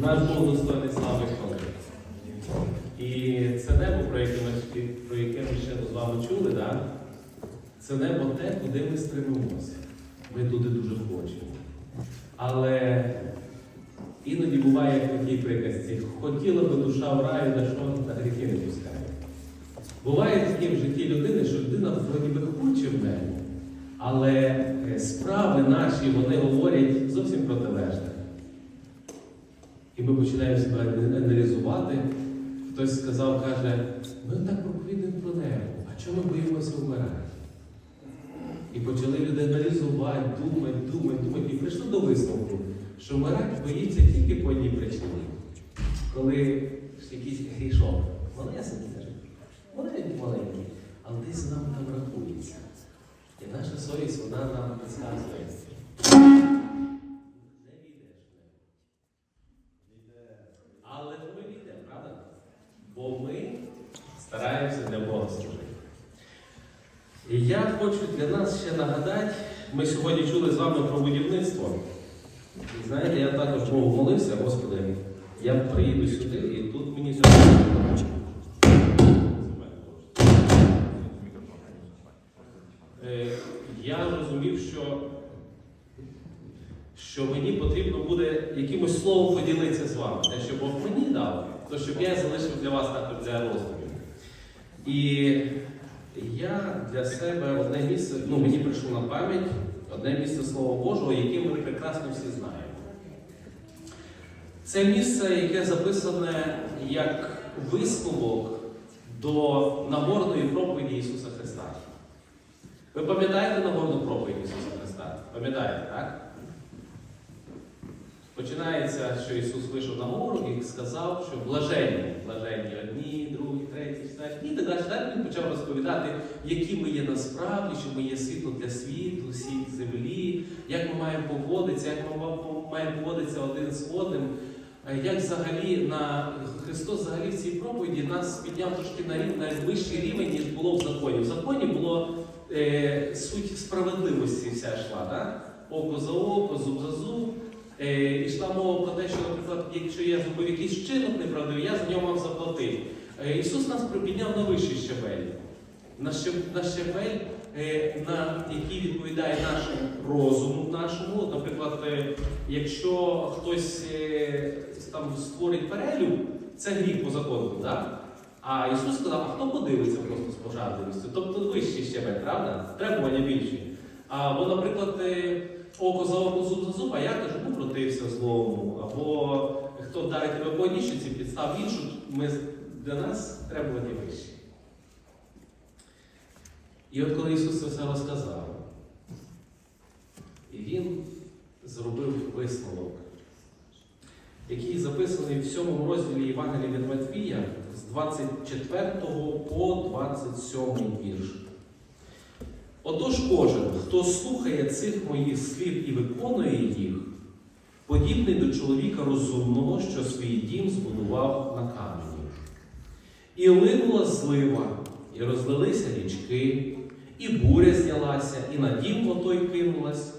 Наш Бог достойний слави хвали. І це небо, про яке ми, про яке ми ще з вами чули, да? це небо те, куди ми стремимося. Ми туди дуже хочемо. Але іноді буває в такій приказці, хотіла би душа в раю, на що на гріхи не пускає. Буває таке в житті людини, що людина вроді би хоче в небо, але е, справи наші вони говорять зовсім протилежне. Ми починаємо себе аналізувати. Хтось сказав, каже, ми так проповідуємо про небо, а чому ми боїмося вмирати? І почали люди аналізувати, думати, думати, думати, і прийшли до висновку, що вмирати боїться тільки по одній причині. Коли якийсь грішок, малесенький, маленький, маленький, але десь нам там рахується. І наша совість, вона нам підказує. Не війдеш в небо. Але ми війдемо, правда? Бо ми стараємося для Бога служити. І я хочу для нас ще нагадати, ми сьогодні чули з вами про будівництво. І знаєте, я також Богу молився, Господи, я приїду сюди і тут мені сьогодні. Е, Я розумів, що, що мені потрібно буде якимось словом поділитися з вами. Те, що Бог мені дав, то щоб я залишив для вас також для роздумів. І я для себе одне місце, ну мені прийшло на пам'ять одне місце Слова Божого, яке ми прекрасно всі знаємо. Це місце, яке записане як висновок до нагорної проповіді Ісуса Христа. Ви пам'ятаєте нагорну проповідь Ісуса Христа? Пам'ятаєте, так? Починається, що Ісус вийшов на гору і сказав, що блаженні, блаженні одні, другі, треті, четверті, і так далі. Далі він почав розповідати, які ми є насправді, що ми є світло для світу, сіль землі, як ми маємо поводитися, як ми маємо поводитися один з одним. Е, Як взагалі на Христос взагалі в цій проповіді нас підняв трошки на рівень, на вищий рівень, ніж було в законі. В законі було е, суть справедливості вся йшла, да? око за око, зуб за зуб. Е, ішла мова про те, що, наприклад, якщо я зробив якийсь вчинок неправдивий, я за нього мав заплатити. Е, Ісус нас підняв на вищий щабель. На щабель, е, на який відповідає нашому розуму нашому. Наприклад, е, якщо хтось е, там створить перелюб, це гріх по закону, так? А Ісус сказав, а хто подивиться просто з пожадливістю? Тобто вищий щебель, правда? Требування більші. Або, наприклад, е, око за око, зуб за зуб, а я кажу, ну протився злому. Або хто вдарить тебе по одній підстав іншу, ми, для нас требування вищі. І от коли Ісус це все розказав, і Він зробив висновок, який записаний в 7 розділі Євангелія від Матвія з 24 по 27 вірш. Отож кожен, хто слухає цих моїх слів і виконує їх, подібний до чоловіка розумного, що свій дім збудував на камені. І линула злива, і розлилися річки, і буря знялася, і на дім отой кинулась,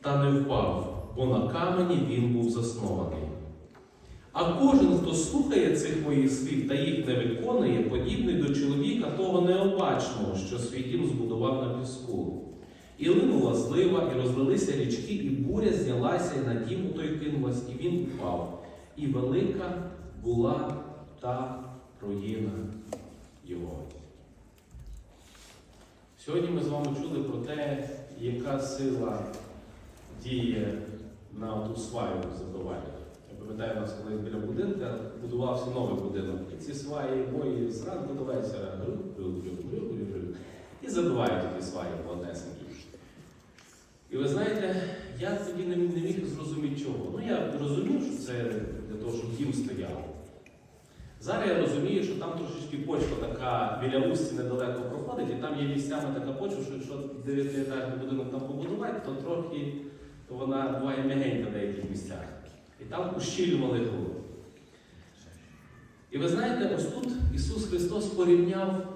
та не впав, бо на камені він був заснований. А кожен, хто слухає цих моїх слів та їх не виконує, подібний до чоловіка того необачного, що свій дім збудував на піску. І линула злива, і розлилися річки, і буря знялася, і на дім той кинулась, і він упав. І велика була та руїна його. Сьогодні ми з вами чули про те, яка сила діє на ту сваю забивання. Пам'ятаю, у нас колись біля будинка будувався новий будинок. І ці сваї бої зранку до вечора і забивають ті сваї по однесенькі. І ви знаєте, я тоді не, міг зрозуміти чого. Ну я розумів, що це для того, щоб дім стояв. Зараз я розумію, що там трошечки почва така біля усті недалеко проходить, і там є місцями така почва, що якщо дев'ятиетажний будинок там побудувати, то трохи вона буває м'ягенька в деяких місцях. І там ущільнювали груди. І ви знаєте, ось тут Ісус Христос порівняв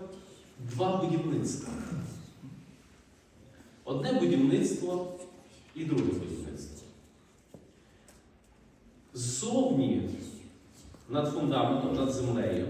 два будівництва. Одне будівництво і друге будівництво. ззовні над фундаментом, над землею,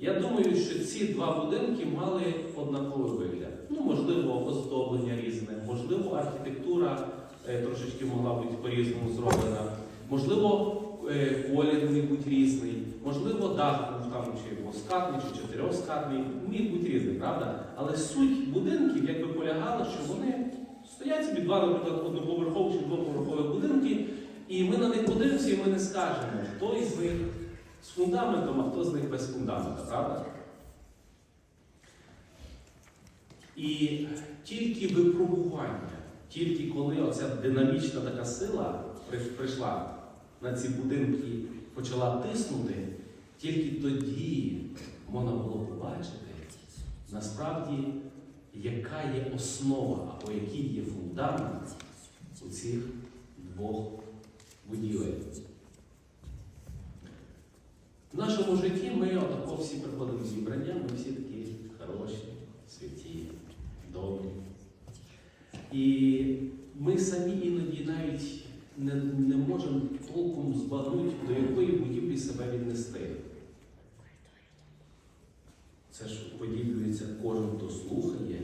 я думаю, що ці два будинки мали однаковий вигляд. Ну, можливо, оздоблення різне, можливо, архітектура е, трошечки могла бути по-різному зроблена, можливо, е, колір міг бути різний, можливо, дах був там чи двоскатний, чи чотирьохскатний, міг бути різний, правда? Але суть будинків якби полягала, що вони стоять собі два, наприклад, одноповерхові чи двоповерхові будинки, і ми на них подивимося, і ми не скажемо, хто із них з фундаментом, а хто з них без фундамента, правда? І тільки випробування, тільки коли оця динамічна така сила прийшла на ці будинки, почала тиснути, тільки тоді можна було побачити насправді, яка є основа або який є фундамент у цих двох будівель. В нашому житті ми отако всі приходимо зібрання, ми всі такі хороші, святі, добрі. І ми самі іноді навіть не, не можемо толком збагнути, до якої будівлі себе віднести. Це ж поділюється кожен, хто слухає,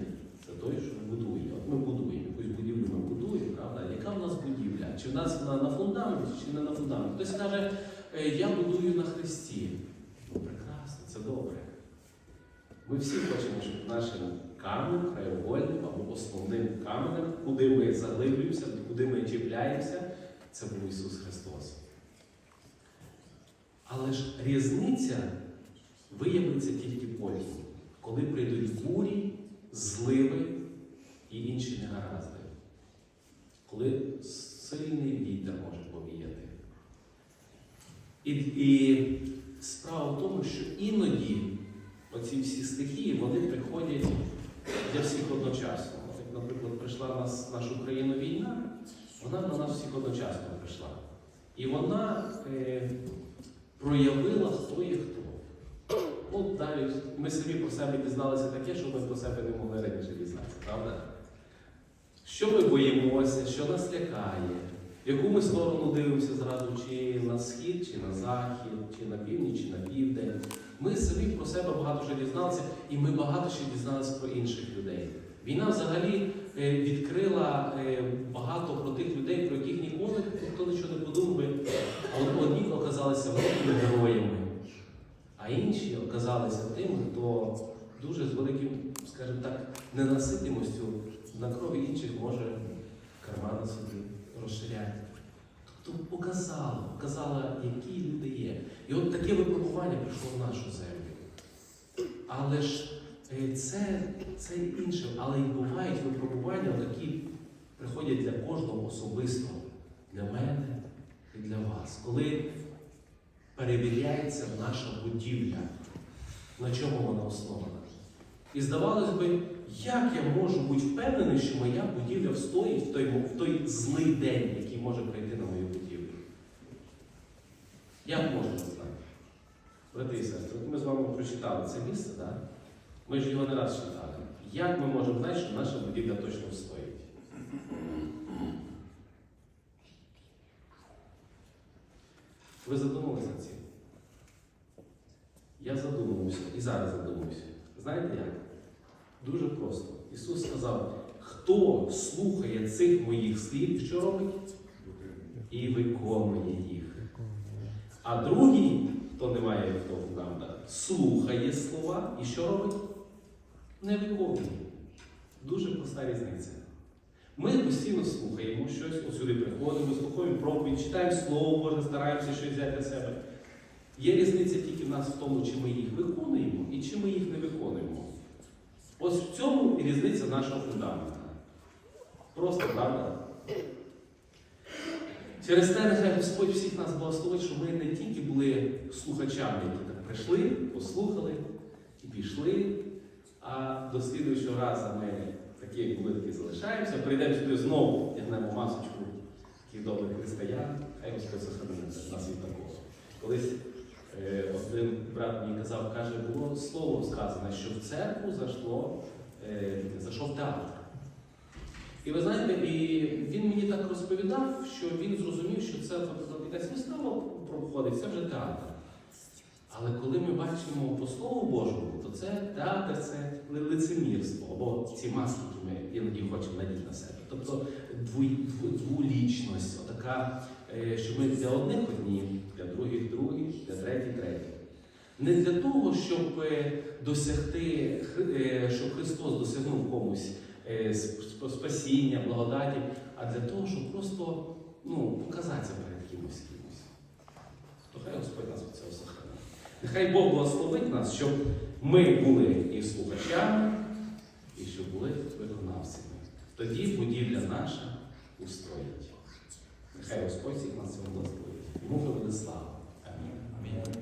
це той, що будує. От ми будуємо, якусь будівлю ми будуємо, правда? Яка в нас будівля? Чи в нас вона на фундаменті, чи не на фундаменті? Хтось каже, «Е, я будую на Христі. Ну, прекрасно, це добре. Ми всі хочемо, щоб нашим каменем, краєвольним або основним каменем, куди ми заглиблюємося, куди ми чіпляємося, це був Ісус Христос. Але ж різниця виявиться тільки потім, коли прийдуть бурі, зливи і інші негаразди. Коли сильний вітер може повіяти. І, і справа в тому, що іноді оці всі стихії вони приходять для всіх одночасно. Як, наприклад, прийшла в нас нашу країну війна, вона на нас всіх одночасно прийшла. І вона е, проявила, хто є хто. Ну, далі ми самі про себе дізналися таке, що ми про себе не могли раніше дізнатися, правда? Що ми боїмося, що нас лякає, в яку ми сторону дивимося зразу, чи на схід, чи на захід, чи на північ, чи на південь. Ми самі про себе багато що дізналися, і ми багато ще дізналися про інших людей. Війна взагалі е, відкрила е, багато про тих людей, про яких ніколи ніхто нічого не подумав би. А от одні оказалися великими героями, а інші оказалися тими, хто дуже з великим, скажімо так, ненаситимостю на крові інших може кармани собі розширяти. Тобто показала, показала, які люди є. І от таке випробування прийшло в нашу землю. Але ж е, це, це інше, але й бувають випробування, які приходять для кожного особисто, для мене і для вас. Коли перевіряється наша будівля, на чому вона основана. І здавалось би, як я можу бути впевнений, що моя будівля встоїть в той, в той злий день, який може прийти на мою будівлю? Як можу це знати? Брати і сестри, ми з вами прочитали це місце, так? Ми ж його не раз читали. Як ми можемо знати, що наша будівля точно встоїть? Ви задумалися цим? Я задумався і зараз задумався. Знаєте як? Дуже просто. Ісус сказав, хто слухає цих моїх слів, що робить? І виконує їх. А другий, хто не має фундамента, слухає слова і що робить? Не виконує. Дуже проста різниця. Ми постійно слухаємо щось, сюди приходимо, слухаємо проповідь, читаємо слово, Боже, стараємося щось взяти для себе. Є різниця тільки в нас в тому, чи ми їх виконуємо і чи ми їх не виконуємо. Ось в цьому і різниця нашого фундамента. Просто правда. Через те, нехай Господь всіх нас благословить, щоб ми не тільки були слухачами, які так прийшли, послухали і пішли, а до слідуючого разу ми такі, як були, такі залишаємося, прийдемо сюди знову, вдягнемо масочку таких добрих християн, хай Господь сохранить нас від такого. Колись брат мені казав, каже, було слово сказане, що в церкву зайшло, е, зайшов театр. І ви знаєте, і він мені так розповідав, що він зрозумів, що це якась вистава проходить, це вже театр. Але коли ми бачимо по Слову Божому, то це театр, це ли- лицемірство, або ці маски, які ми іноді хочемо надіти на себе. Тобто дву, дву, двулічність, отака, е, що ми для одних одні, для других другі, для третіх треті. Не для того, щоб е, досягти, е, щоб Христос досягнув комусь е, спасіння, благодаті, а для того, щоб просто ну, показатися перед кимось кимось. То хай Господь нас від цього сохранить. Нехай Бог благословить нас, щоб ми були і слухачами, і щоб були виконавцями. Тоді будівля наша устроїть. Нехай Господь всіх нас цьому благословить. Йому буде слава. Амінь.